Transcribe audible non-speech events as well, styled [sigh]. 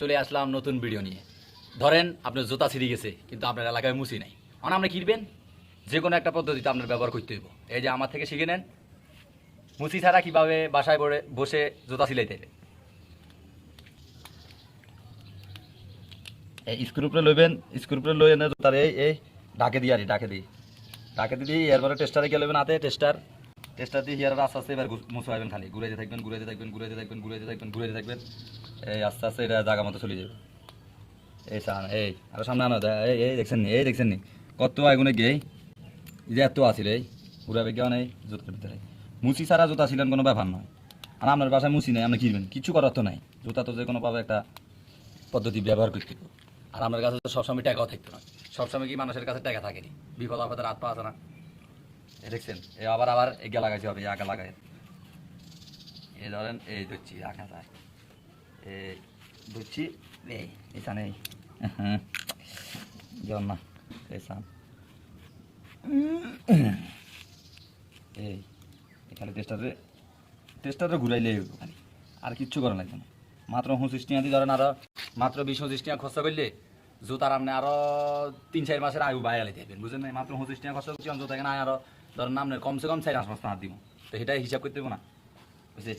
চলে আসলাম নতুন ভিডিও নিয়ে। ধরেন আপনার জুতা ছিঁড়ে গেছে, কিন্তু আপনার এলাকায় মুসি নাই। মানে আপনি কিনবেন? যে কোনো একটা পদ্ধতিতে আপনার ব্যবহার করতে হইব। এই যে আমার থেকে শিখে নেন। মুসি ছাড়া কীভাবে বাসায় পড়ে বসে জুতা সিলাইতে হবে? এই স্ক্রুপরে লইবেন স্ক্রুপরে লই এনে তার এই এই ডাকে দিই আর ডাকে দিই ডাকে দিই এরপরে টেস্টারে গিয়ে লইবেন হাতে টেস্টার টেস্টার দিয়ে হিয়ার আস্তে আস্তে এবার মুছাইবেন খালি। ঘুরাইতে থাকবেন ঘুরাইতে থাকবেন ঘুরাইতে থাকবেন ঘুরাইতে থাকবেন ঘুরাইতে থাকবেন। এই আস্তে আস্তে এটা জায়গা মতো চলে যাবে। এই সান এই, আরও সামনে আনো এই এই দেখছেন এই দেখছেন নি। কত আগুনে গিয়ে এই যে এত আছিল, এই ঘুরাবে গিয়ে নেই জুতার ভিতরে। মুচি ছাড়া জুতা ছিলেন কোনো ব্যাপার নয়। আর আপনার বাসায় মুচি নেই, আপনি কিনবেন? কিছু করার তো নাই। জুতা তো যে কোনো পাবে একটা পদ্ধতি ব্যবহার করতে আর আমার কাছে তো সবসময় টাকাও থাকতো না। সবসময় কি মানুষের কাছে টাকা থাকেনি? বিপদ আপদের হাত পা আছে না। দেখছেন? এ আবার আবার এগিয়ে লাগাইতে হবে আঁকা লাগাই। এই ধরেন, এই ধরছি আঁকা এ ধরছি, এই, এখানে হ্যাঁ জন না এই [laughs] সান [clears throat] এই এখানে টেস্টারে টেস্টারে ঘুরাইলে খালি। আর কিচ্ছু করা লাগবে না মাত্র পঁচিশ টিয়া দিয়ে ধরেন আরও, মাত্র বিশ পঁচিশ টিয়া খরচা করলে জুতার আপনি আরও তিন চার মাসের আয়ু বাইরে পারবেন বুঝলেন মাত্র পঁচিশ টিয়া খরচা করছি জুতা কেন আরও ধরেন আপনার কমসে কম চার মাস না দিব। তো সেটাই হিসাব করতে দেবো না। বুঝছে